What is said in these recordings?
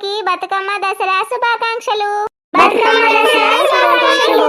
అందరికీ బతుకమ్మ దసరా శుభాకాంక్షలు. బతుకమ్మ దసరా శుభాకాంక్షలు.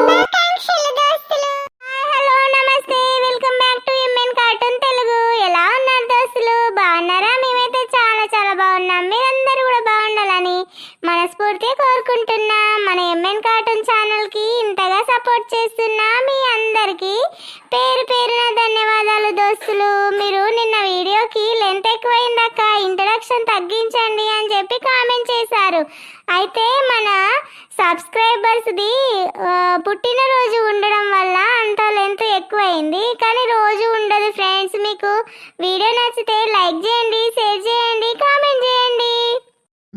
సబ్స్క్రైబర్స్ది ది పుట్టినరోజు ఉండడం వల్ల అంత లెంత్ ఎక్కువైంది. కానీ రోజు ఉండదు ఫ్రెండ్స్ మీకు వీడియో నచ్చితే లైక్ చేయండి షేర్ చేయండి కామెంట్ చేయండి.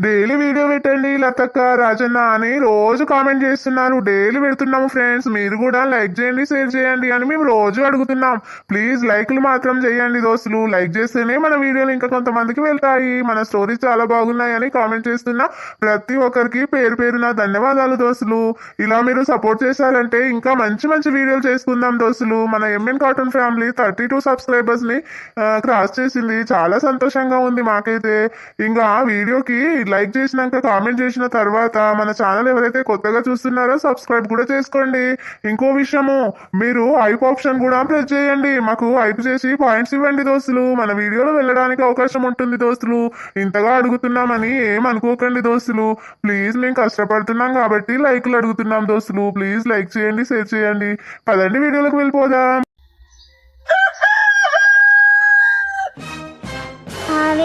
డైలీ వీడియో పెట్టండి. లతక్క రాజన్న అని రోజు కామెంట్ చేస్తున్నారు. డైలీ పెడుతున్నాము ఫ్రెండ్స్. మీరు కూడా లైక్ చేయండి షేర్ చేయండి అని మేము రోజు అడుగుతున్నాం. ప్లీజ్ లైక్లు మాత్రం చేయండి దోస్తులు. లైక్ చేస్తేనే మన వీడియోలు ఇంకా కొంతమందికి వెళ్తాయి. మన స్టోరీస్ చాలా బాగున్నాయి అని కామెంట్ చేస్తున్న ప్రతి ఒక్కరికి పేరు పేరున ధన్యవాదాలు దోస్తులు. ఇలా మీరు సపోర్ట్ చేశారంటే ఇంకా మంచి మంచి వీడియోలు చేసుకుందాం దోస్తులు. మన M N cotton family thirty two సబ్స్క్రైబర్స్ని cross చేసింది. చాలా సంతోషంగా ఉంది మాకైతే. ఇంకా ఆ వీడియోకి లైక్ చేసినాక కామెంట్ చేసిన తర్వాత మన ఛానల్ ఎవరైతే కొత్తగా చూస్తున్నారో సబ్స్క్రైబ్ కూడా చేసుకోండి. ఇంకో విషయము మీరు ఐప్ ఆప్షన్ కూడా ప్రెస్ చేయండి. మాకు ఐప్ చేసి పాయింట్స్ ఇవ్వండి దోస్తులు. మన వీడియోలో వెళ్ళడానికి అవకాశం ఉంటుంది దోస్తులు. ఇంతగా అడుగుతున్నామని ఏం అనుకోకండి దోస్తులు. ప్లీజ్ మేము కష్టపడుతున్నాం కాబట్టి లైక్లు అడుగుతున్నాం దోస్తులు. ప్లీజ్ లైక్ చేయండి షేర్ చేయండి. పదండి వీడియోలకు వెళ్ళిపోదాం.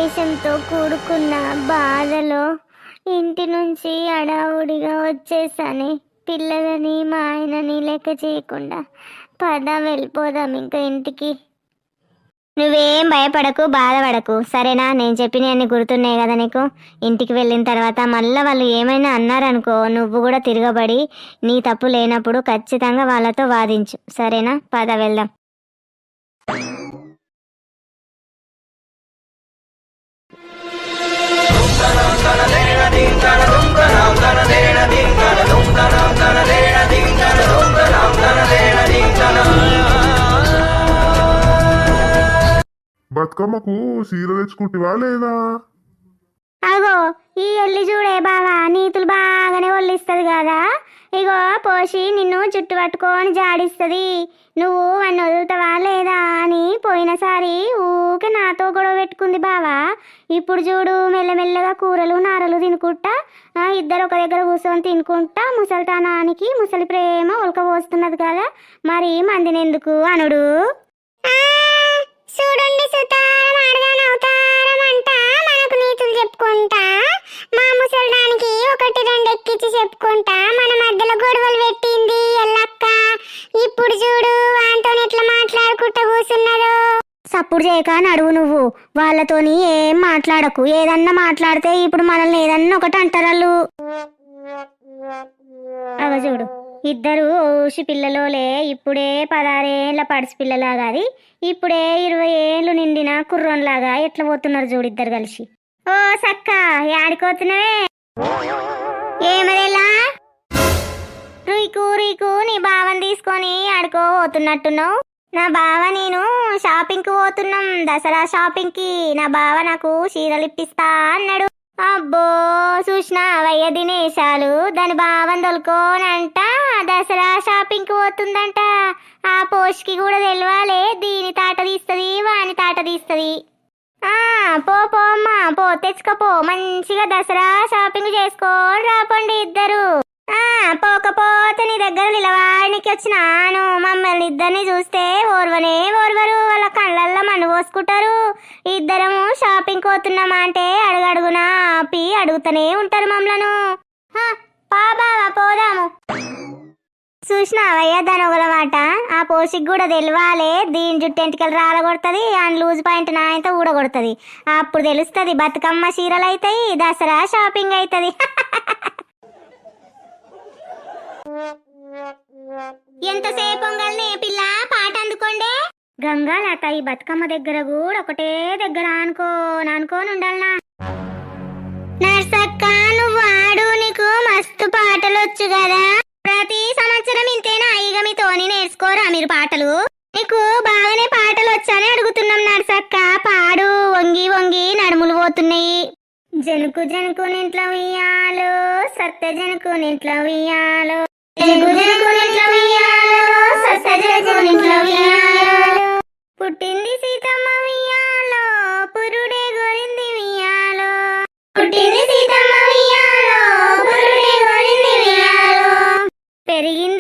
ఆవేశంతో కూడుకున్న బాధలో ఇంటి నుంచి అడావుడిగా వచ్చేసాని పిల్లలని మా ఆయనని లెక్క చేయకుండా పద వెళ్ళిపోదాం ఇంకా ఇంటికి. నువ్వేం భయపడకు బాధపడకు. సరేనా? నేను చెప్పిన అన్ని గుర్తున్నాయి కదా నీకు? ఇంటికి వెళ్ళిన తర్వాత మళ్ళీ వాళ్ళు ఏమైనా అన్నారనుకో నువ్వు కూడా తిరగబడి నీ తప్పు లేనప్పుడు ఖచ్చితంగా వాళ్ళతో వాదించు. సరేనా? పద వెళ్దాం. బతుకమ్మకు సీర తెచ్చుకుంటివా లేదా? అగో ఈ ఎల్లి చూడే బావా నీతులు బాగానే ఒళ్ళిస్తుంది కదా. ఇగో పోసి నిన్ను చుట్టు పట్టుకొని జాడిస్తుంది. నువ్వు వాడిని వదులుతావా లేదా అని పోయినసారి ఊకే నాతో గొడవ పెట్టుకుంది బావా. ఇప్పుడు చూడు మెల్లమెల్లగా కూరలు నారలు తినుకుంటా ఇద్దరు ఒక దగ్గర కూర్చొని తినుకుంటా ముసలితనానికి ముసలి ప్రేమ ఉలకబోస్తున్నది కదా. మరి మందినెందుకు అనుడు? చూడండి సుతారం ఆడదాని అవతారం అంట మనకు నీతులు చెప్పుకుంటా. మా ముసలడానికి ఒకటి రెండు ఎక్కించి చెప్పుకుంటా. మన మధ్యలో గొడవలు పెట్టింది ఎల్లక్క. ఇప్పుడు చూడు వాంతో ఎట్లా మాట్లాడుకుంటా కూర్చున్నదో. సప్పుడు చేయక నడువు నువ్వు. వాళ్ళతోని ఏం మాట్లాడకు. ఏదన్నా మాట్లాడితే ఇప్పుడు మనల్ని ఏదన్నా ఒకటి అంటారు అవ చూడు. ఇద్దరు ఊసి పిల్లలోలే ఇప్పుడే పదారేళ్ళ పడిసి పిల్లలాగా అది. ఇప్పుడే ఇరవై ఏళ్ళు నిండిన కుర్రోన్లాగా ఎట్లా పోతున్నారు చూడు ఇద్దరు కలిసి. ఓ సక్క యాడికోతున్నావే ఏమదేలా? రీకు రీకు నీ బావని తీసుకొని ఆడుకో పోతున్నట్టున్నావు? నా బావ నేను షాపింగ్కి పోతున్నాం దసరా షాపింగ్కి నా బావ నాకు చీరలు ఇప్పిస్తా అన్నాడు. అబ్బో చూసినా వయ్య దినేశాలు. దాని బావం తొలుకోనంట. దసరా షాపింగ్కి పోతుందంట. ఆ పోష్కి కూడా తెలియాలే దీని తాట తీస్తుంది వాని తాట తీస్తుంది. ఆ పో పో అమ్మా. పో తెచ్చుకపో మంచిగా దసరా షాపింగ్ చేసుకొని రాపండి ఇద్దరు. పోకపోతే నీ దగ్గర నిలవాడికి వచ్చినాను. మమ్మల్ని ఇద్దరిని చూస్తే ఓర్వనే ఓర్వరు. వాళ్ళ కళ్ళల్లో మన్ను పోసుకుంటారు. ఇద్దరము షాపింగ్ పోతున్నామా అంటే అడుగడుగునా ఆపి అడుగుతూనే ఉంటారు మమ్మలను. పాబావా పోదాము. చూసినావయ్యా దాని ఒకల మాట? ఆ పోషికి కూడా తెలియాలే దీని జుట్టు ఎంటికలు రాలగొడుతుంది. అండ్ లూజ్ పాయింట్ నాయంతో ఊడగొడుతుంది. అప్పుడు తెలుస్తుంది బతుకమ్మ చీరలు అవుతాయి దసరా షాపింగ్ అవుతుంది ఎంతసేపు పొంగల్ని పిల్ల పాట అందుకోండే? గంగా లత ఈ బతుకమ్మ దగ్గర కూడా ఒకటే దగ్గర అనుకో అనుకోని ఉండాలనా? నర్సక్క నువ్వు ఆడు నీకు మస్తు పాటలు వచ్చు కదా ప్రతి సంవత్సరం ఇంతేనా? ఇక మీతోని నేర్చుకోరా మీరు పాటలు? నీకు బాగానే పాటలు వచ్చని అడుగుతున్నాం నర్సక్క పాడు వంగి వంగి నడుములు పోతున్నాయి. జనుకు జనుకు నింట్లో ఉయ్యాలో సత్య జనుకు నింట్లో ఉయ్యాలో. పుట్టింది సీతమ్మ ఉయ్యాలో పురుడే గోరింది ఉయ్యాలో పుట్టింది సీతమ్మ ఉయ్యాలో పురుడే గోరింది ఉయ్యాలో పెరిగింది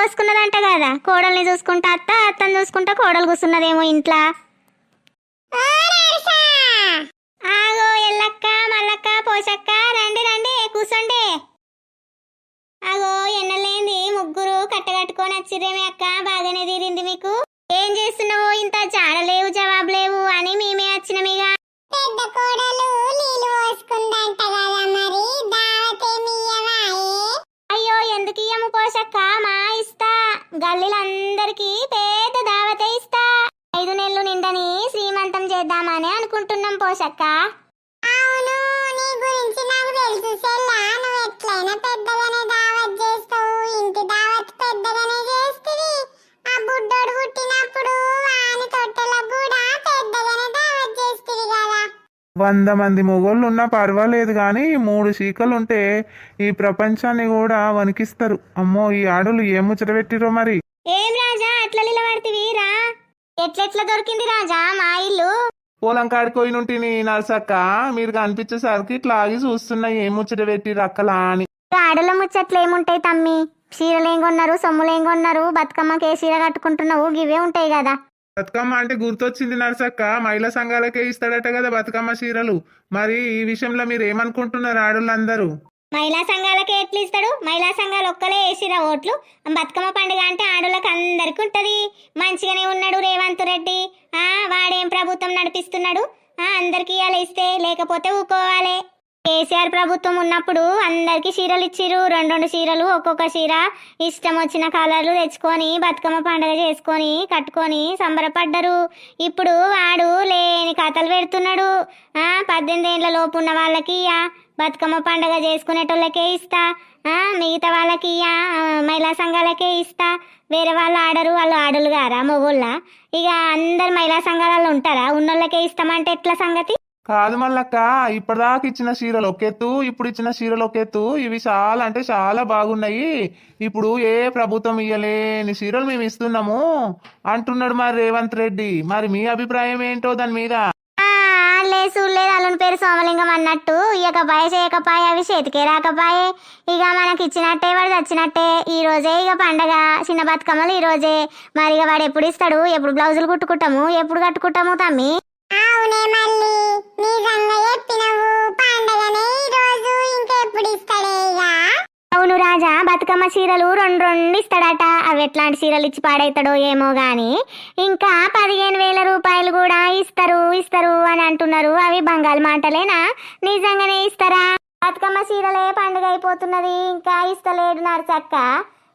పోసుకున్నదంట కదా. కోడల్ని చూసుకుంటా అత్త అత్తని చూసుకుంటా కోడలు కూసున్నదేమో ఇంట్లో. ఆగో ఎల్లక్క మల్లక్క పోషక్క రండి రండి కూసండి అగో ఎన్నలేంది ముగ్గురు కట్టగట్టుకొని వచ్చిరేమి అక్క బాగానే తీరింది మీకు. ఏం చేస్తున్నావు ఇంత చాడలేవు జవాబు లేవు అని మేమే వచ్చినమిగా పెద్ద కోడలు నీళ్ళు పోసుకుందంట కదా మరి అయ్యో ఎందుకు ఇయ్యము పోషక్క మా ఇస్తా. గల్లీలందరికీ పేద దావతే ఇస్తా. ఐదు నెలలు నిండని శ్రీమంతం చేద్దామని అనుకుంటున్నాం పోషక్క అవును నీ గురించి నాకు తెలుసు సెల్లా. నువ్వు ఎట్లయినా పెద్దగానే వంద మంది మొగోళ్ళు ఉన్నా పర్వాలేదు కానీ మూడు చీకలుంటే ఈ ప్రపంచాన్ని కూడా వణికిస్తారు. అమ్మో ఈ ఆడలు ఏం ముచ్చట పెట్టిరో మరి? ఏం రాజా అట్లా నిలబడితివి? రా. ఎట్లెట్లా దొరికింది రాజా మా ఇల్లు? పొలం కాడిపోయినుంటిని నర్సక్క? మీరు కనిపించేసరికి ఇట్లా ఆగి చూస్తున్నా ఏం ముచ్చట పెట్టిరు అక్కలా అని. ఆడల ముచ్చట్లు ఏముంటాయి తమ్మి? చీరలు కొన్నారు సొమ్ములు కొన్నారు బతుకమ్మకి ఏ చీర కట్టుకుంటున్నావు గివే ఉంటాయి కదా. బతుకమ్మ అంటే గుర్తొచ్చింది నర్సక్క. మహిళా సంఘాలకే ఇస్తాడట కదా బతుకమ్మ చీరలు. మరి ఈ విషయంలో మీరు ఏమనుకుంటున్నారు ఆడోళ్ళందరూ? మహిళా సంఘాలకే ఎట్లు ఇస్తాడు? మహిళా సంఘాలు ఒక్కలే వేసిరా ఓట్లు? బతుకమ్మ పండుగ అంటే ఆడోళ్ళకి అందరికి ఉంటది. మంచిగానే ఉన్నాడు రేవంత్ రెడ్డి. ఆ వాడేం ప్రభుత్వం నడిపిస్తున్నాడు? ఆ అందరికి ఇవాళ ఇస్తే లేకపోతే ఊకోవాలి. కేసీఆర్ ప్రభుత్వం ఉన్నప్పుడు అందరికీ చీరలు ఇచ్చిరు రెండు రెండు చీరలు ఒక్కొక్క చీర. ఇష్టం వచ్చిన కలర్లు తెచ్చుకొని బతుకమ్మ పండుగ చేసుకొని కట్టుకొని సంబరపడ్డరు. ఇప్పుడు వాడు లేని కథలు పెడుతున్నాడు. పద్దెనిమిది ఏళ్ళ లోపు ఉన్న వాళ్ళకి ఇయ్య. బతుకమ్మ పండుగ చేసుకునేటోళ్ళకే ఇస్తా. మిగతా వాళ్ళకి ఇయ్య. మహిళా సంఘాలకే ఇస్తా. వేరే వాళ్ళు ఆడరు వాళ్ళు ఆడలు గారా మొగోళ్ళ? ఇక అందరు మహిళా సంఘాలలో ఉంటారా? ఉన్నోళ్ళకే ఇస్తామంటే ఎట్లా సంగతి? కాదు మల్లక్క ఇప్పటిదాకా ఇచ్చిన చీరలు ఒకెత్తు ఇప్పుడు ఇచ్చిన చీరలు ఒకెత్తు ఇవి చాలా అంటే చాలా బాగున్నాయి. ఇప్పుడు ఏ ప్రభుత్వం ఇయ్యలేని చీరలు మేము ఇస్తున్నాము. అంటున్నాడు మరి రేవంత్ రెడ్డి. మరి మీ అభిప్రాయం ఏంటో దాని మీద? చూడలేదు అల్లుని పేరు సోమలింగం అన్నట్టు. ఇయ్యకపాయే చేయకపాయ అవి చేతికే రాకపాయే. ఇక మనకి ఇచ్చినట్టే వాడు చచ్చినట్టే ఈ రోజే ఇక పండగ చిన్న బతుకమ్మలు ఈ రోజే. మరి ఇక వాడు ఎప్పుడు ఇస్తాడు? ఎప్పుడు బ్లౌజులు కుట్టుకుంటాము? ఎప్పుడు కట్టుకుంటాము తమ్మి? అవునే మళ్ళీ. నిజంగా చెప్పినవు. పండగనే ఈ రోజు ఇంకెప్పుడు ఇస్తాడే ఇక? అవును రాజా బతుకమ్మ చీరలు రెండు రెండు ఇస్తాడట. అవి ఎట్లాంటి చీరలు ఇచ్చి పాడైతాడో ఏమో గాని ఇంకా పదిహేను వేల రూపాయలు కూడా ఇస్తారు ఇస్తారు అని అంటున్నారు. అవి బంగాళ మాటలేనా? నిజంగానే ఇస్తారా? బతుకమ్మ చీరలే పండుగ అయిపోతున్నది ఇంకా ఇస్తలేడు నరసక్క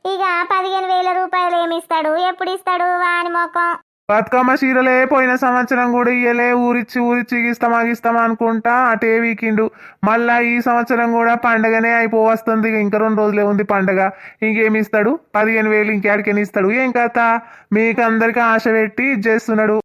ఇక పదిహేను వేల రూపాయలు ఏమి ఇస్తాడు? ఎప్పుడు ఇస్తాడు వాని మొఖం? బతుకమ్మ చీరలే పోయిన సంవత్సరం కూడా ఇయ్యలే. ఊరిచ్చి ఊరిచ్చి ఇస్తామా ఇస్తామా అనుకుంటా అటే వీకిండు. మళ్ళా ఈ సంవత్సరం కూడా పండగనే అయిపోవస్తుంది. ఇంకా రెండు రోజులే ఉంది పండగ. ఇంకేమి ఇస్తాడు? పదిహేను వేలు ఇంకేడికని ఇస్తాడు. ఏం కథ? మీకు అందరికీ ఆశ పెట్టి ఇది చేస్తున్నాడు.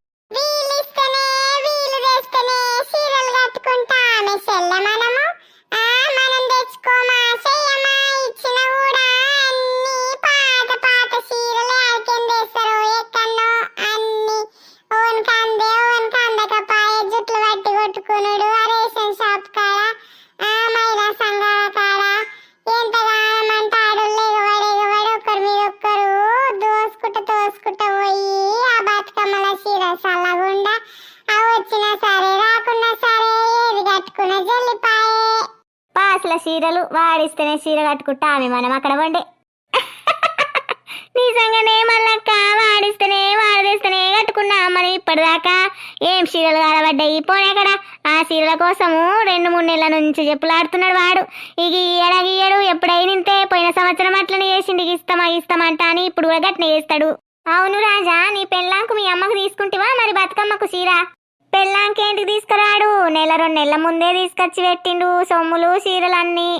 పాసుల చీరలు వాడిస్తేనే చీర కట్టుకుంటా ఆమె మనం అక్కడ వండే నిజంగానే మళ్ళక్క వాడిస్తేనే వాడిస్తేనే కట్టుకున్నా. మరి ఇప్పటిదాకా ఏం చీరలు కాలబడ్డాయి? పోనే ఆ చీరల కోసము రెండు మూడు నెలల నుంచి చెప్పులాడుతున్నాడు వాడు. ఇక ఈయడ గీయడు ఎప్పుడైనంతే పోయిన సంవత్సరం అట్లనే చేసింది ఇక ఇస్తామా ఇస్తామంటా అని ఇప్పుడు కూడా గట్నే చేస్తాడు. అవును రాజా నీ పెళ్ళాంకు మీ అమ్మకు తీసుకుంటివా? మరి బతుకమ్మకు చీర పెళ్ళాంకేంటికి తీసుకురాడు? నెల రెండు నెలల ముందే తీసుకొచ్చి పెట్టిండు సొమ్ములు చీరలన్నీ.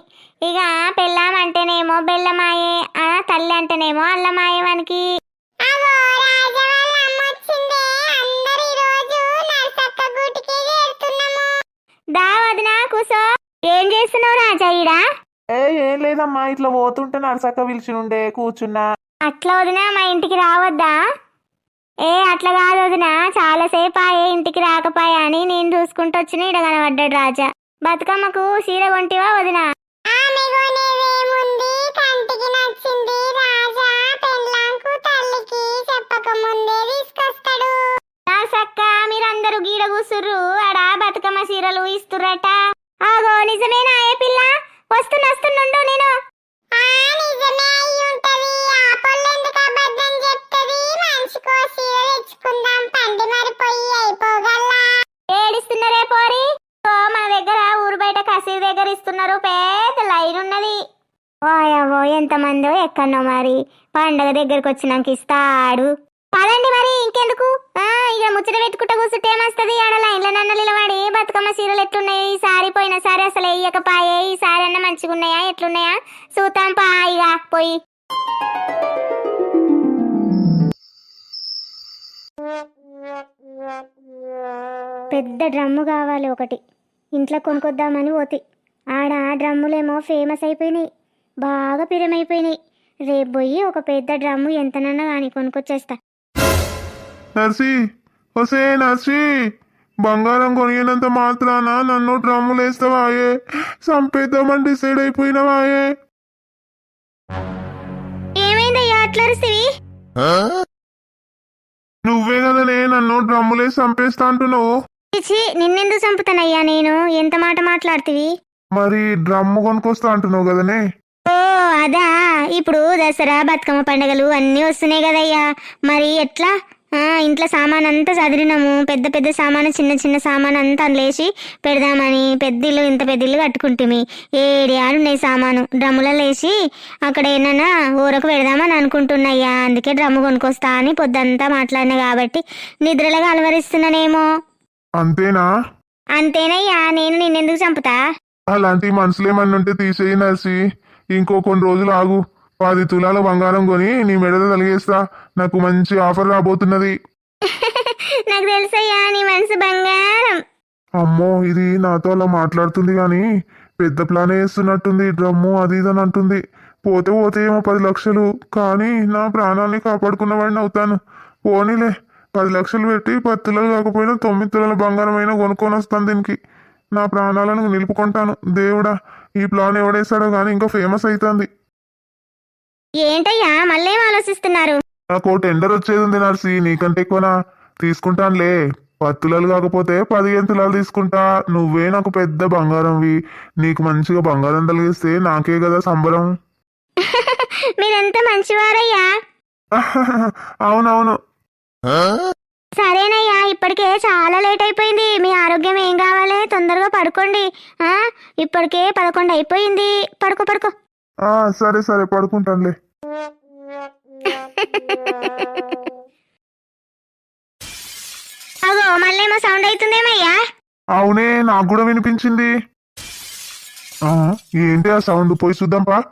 ఇక పెళ్ళాం అంటేనేమో బెల్లమాయే ఆ తల్లి అంటేనేమో అల్లమాయే వానికి. అగో రాజా వాళ్ళ అమ్మ వచ్చిందే. అందరు ఈ రోజు నర్సక్క గూటికి చేరుతున్నాము. దా వదినా కూసో. ఏం చేస్తున్నావు రాజా ఈడ? ఏ ఏం లేదమ్మా ఇట్లా పోతుంటే నరసక్క పిలిచినుండే కూర్చున్నా. అట్లా వదినా మా ఇంటికి రావద్దా? ఏ అట్లా కాదు వదిన. చాలాసేపు ఆయే ఇంటికి రాకపాయా అని నేను చూసుకుంటూ వచ్చిన ఈడ కనబడ్డాడు రాజా. బతుకమ్మకు సీర కొంటివా వదినా? దగ్గరకు వచ్చినాక ఇస్తాడు పదండి మరి ఇంకెందుకు? ఆ ఇక ముచ్చట పెట్టుకుంటా కూర్చుంటే ఏమొస్తుంది? ఆడ లైన్లో నన్న నిలబడి బతుకమ్మ సీరలు ఎట్లున్నాయి ఈసారి పోయిన సారి అసలు వేయకపాయే ఈసారి అన్న మంచిగా ఉన్నాయా ఎట్లున్నాయా? చూద్దాం పా ఇక పోయి. పెద్ద డ్రమ్ము కావాలి ఒకటి. ఇంట్లో కొనుక్కొద్దామని పోతి. ఆడ డ్రమ్ములేమో ఫేమస్ అయిపోయినాయి. బాగా పిరమైపోయినాయి. రేపు పోయి ఒక పెద్ద డ్రమ్ము ఎంతనన్నా కానీ కొనుక్కొచ్చేస్తా. నర్సి ఒసే నర్సి బంగారం కొనియనంత మాత్రాన నన్ను డ్రమ్ములు వేస్తావాయే చంపేద్దామని డిసైడ్ అయిపోయినవాయే. ఏమైందయ్యా అట్లా అరిసివి నువ్వే కదనే నన్ను డ్రమ్ములేసి చంపేస్తా అంటున్నావు. చిచి నిన్నెందుకు చంపుతానయ్యా నేను? ఎంత మాట మాట్లాడుతీవి? మరి డ్రమ్ము కొనుక్కొస్తా అంటున్నావు కదనే? అదా ఇప్పుడు దసరా బతుకమ్మ పండుగలు అన్నీ వస్తున్నాయి కదయ్యా. మరి ఎట్లా? ఆ, ఇంట్లో సామాన్ అంతా చదిరినాము పెద్ద పెద్ద సామాను చిన్న చిన్న సామాన్ అంతా లేచి పెడదామని పెద్ద ఇల్లు ఇంత పెద్ద ఇల్లు కట్టుకుంటుంది ఏడి ఆడున్నాయి సామాను. డ్రమ్ములలో వేసి అక్కడ ఏమన్నా ఊరకు పెడదామని అనుకుంటున్నాయ్యా. అందుకే డ్రమ్ము కొనుక్కొస్తా అని పొద్దంతా మాట్లాడినా కాబట్టి నిద్రలో అలవరిస్తున్నానేమో. అంతేనా? అంతేనయ్యా. నేను నిన్నెందుకు చంపుతా? అలాంటి మనసులు ఏమన్నా ఉంటే తీసేయి ఇంకో కొన్ని రోజులు ఆగు. పది తులాల బంగారం కొని నీ మెడలో తలిగేస్తా. నాకు మంచి ఆఫర్ రాబోతున్నది. నాకు తెలుసయ్యా నీ మనసు బంగారం. అమ్మో ఇది నాతో అలా మాట్లాడుతుంది కానీ పెద్ద ప్లాన్ వేస్తున్నట్టుంది. డ్రమ్ము అది ఇది అని అంటుంది. పోతే పోతే ఏమో పది లక్షలు. కానీ నా ప్రాణాలని కాపాడుకున్న వాడిని అవుతాను. పోనీలే పది లక్షలు పెట్టి పది తులాలు కాకపోయినా తొమ్మిది తులాల బంగారం అయినా కొనుక్కొని వస్తాను దీనికి. నా ప్రాణాలను నిలుపుకుంటాను. దేవుడా ఈ ప్లాన్ ఎవడేస్తాడో కానీ ఇంకా ఫేమస్ అవుతుంది ఏంటయ్యా? మళ్ళేం ఆలోచిస్తున్నారు? నాకు టెండర్ వచ్చేది ఉంది నర్సి నీకంటే ఎక్కువనా? తీసుకుంటానులే. పది తులాలు కాకపోతే పదిహేను తులాలు తీసుకుంటా. నువ్వే నాకు పెద్ద బంగారంవి. నీకు మంచిగా బంగారం తలిగిస్తే నాకే కదా సంబరం. మీరెంత మంచివారయ్యా? అవునవును. సరేనయ్యా ఇప్పటికే చాలా లేట్ అయిపోయింది. మీ ఆరోగ్యం ఏం కావాలి? తొందరగా పడుకోండి. ఆ? ఇప్పటికే పదకొండు అయిపోయింది. పడుకో పడుకో. ఆ, సరే సరే పడుకుంటానులే. అగో మళ్ళేమో సౌండ్ అవుతుందేమయ్యా అవునే నాకు కూడా వినిపించింది. ఆ, ఏంటి ఆ సౌండ్? పోయి చూద్దాంపా.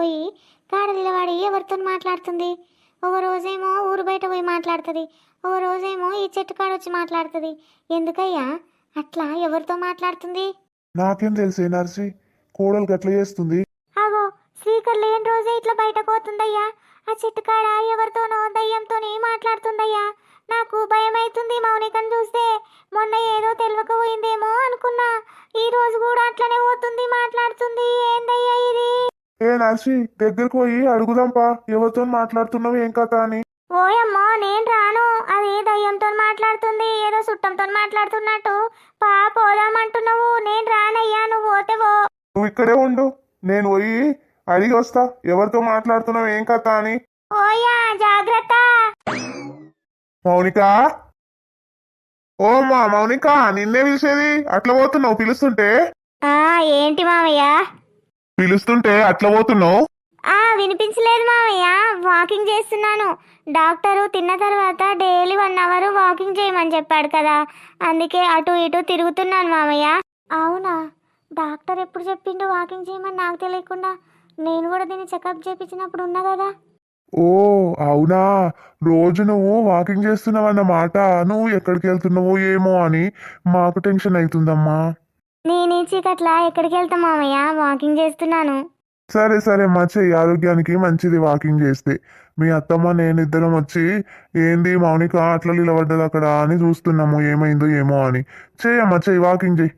పోయి గాడ నిలబడి ఎవరితో మాట్లాడుతుంది? ఒక రోజేమో ఊరు బయట పోయి మాట్లాడుతుంది. ఒక రోజేమో ఈ చెట్టు కాడ వచ్చి మాట్లాడుతుంది. ఎందుకయ్యా? అట్లా ఎవరితో మాట్లాడుతుంది? నాకేం తెలిసే నర్సి? కోడలు గట్ల చేస్తుంది. అగో స్పీకర్ లేని రోజే ఇట్లా బయటకు పోతుందయ్యా. ఆ చెట్టు కాడ ఎవరితోనో దయ్యంతోని మాట్లాడుతుందయ్యా. నాకు భయం అవుతుంది మౌనికను చూస్తే. మొన్న ఏదో తెలియకపోయిందేమో అనుకున్నా. ఈ రోజు కూడా అట్లనే పోతుంది మాట్లాడుతుంది. ఏందయ్యా ఇది? ఏ నర్సి దగ్గరకు పోయి అడుగుదాంపా. ఎవరితో మాట్లాడుతున్నావు ఏం కథ అని? ఓయమ్మో నేను రాను. అది దయ్యంతో మాట్లాడుతుంది? ఏదో చుట్టంతో మాట్లాడుతున్నట్టు. పా పోదామంటున్నావు నేను రానయ్యా నువ్వు పోతే పో. నువ్వు ఇక్కడే ఉండు. నేను పోయి అడిగి వస్తా. ఎవరితో మాట్లాడుతున్నావు ఏం కథ అని? ఓయా జాగ్రత్త. మౌనిక? ఓ మా మౌనిక నిన్నే పిలిచేది. అట్లా పోతున్నావు పిలుస్తుంటే? ఆ ఏంటి మామయ్య పిలుస్తుంటే అట్లా పోతున్నావు? ఆ వినిపించలేదు మామయ్య వాకింగ్ చేస్తున్నాను. డాక్టరు తిన్న తర్వాత డైలీ వన్ అవర్ వాకింగ్ చేయమని చెప్పాడు కదా. అందుకే అటు ఇటు తిరుగుతున్నాను మామయ్య అవునా? డాక్టర్ ఎప్పుడు చెప్పిండు వాకింగ్ చేయమని నాకు తెలియకుండా? నేను కూడా దీన్ని చెకప్ చేయించినప్పుడు ఉన్నా కదా. ఓ అవునా? రోజు నువ్వు వాకింగ్ చేస్తున్నావు అన్నమాట నువ్వు ఎక్కడికి వెళ్తున్నావో ఏమో అని మాకు టెన్షన్ అవుతుందమ్మా నేను చీకట్లా ఎక్కడికి వెళ్తా మామయ్య? వాకింగ్ చేస్తున్నాను. సరే సరే అమ్మా చెయ్యి ఆరోగ్యానికి మంచిది వాకింగ్ చేస్తే. మీ అత్తమ్మ నేను ఇద్దరం వచ్చి ఏంది మౌనిక అట్లా నిలబడ్డది అక్కడ? అని చూస్తున్నాము. ఏమైందో ఏమో అని. చెయ్యమ్మా చెయ్యి వాకింగ్ చెయ్యి.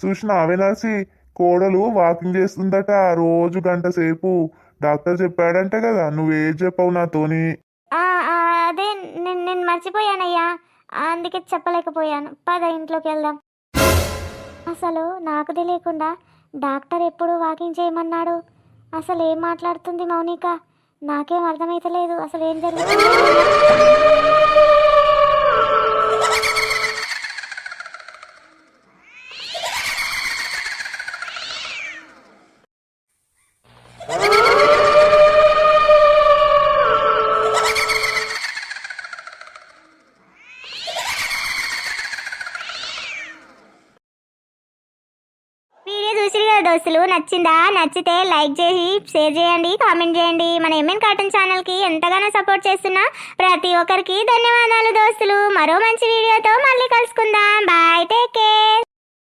చూసిన అవినాసి కోడలు వాకింగ్ చేస్తుందట రోజు గంట సేపు. డాక్టర్ చెప్పాడంటే కదా నువ్వేం చెప్పవు నాతోని. అదే నేను నేను మర్చిపోయానయ్యా. అందుకే చెప్పలేకపోయాను. పద ఇంట్లోకి వెళ్దాం. అసలు నాకు తెలియకుండా డాక్టర్ ఎప్పుడు వాకింగ్ చేయమన్నాడు. అసలు ఏం మాట్లాడుతుంది మౌనిక? నాకేం అర్థమైతలేదు. అసలు ఏం జరుగుతుంది వీడియో చూసిరు కదా దోస్తులు నచ్చిందా నచ్చితే లైక్ చేసి షేర్ చేయండి కామెంట్ చేయండి. మన ఎంఎన్ కార్టూన్ ఛానల్కి ఎంతగానో సపోర్ట్ చేస్తున్న ప్రతి ఒక్కరికి ధన్యవాదాలు దోస్తులు. మరో మంచి వీడియోతో మళ్ళీ కలుసుకుందాం. Bye take care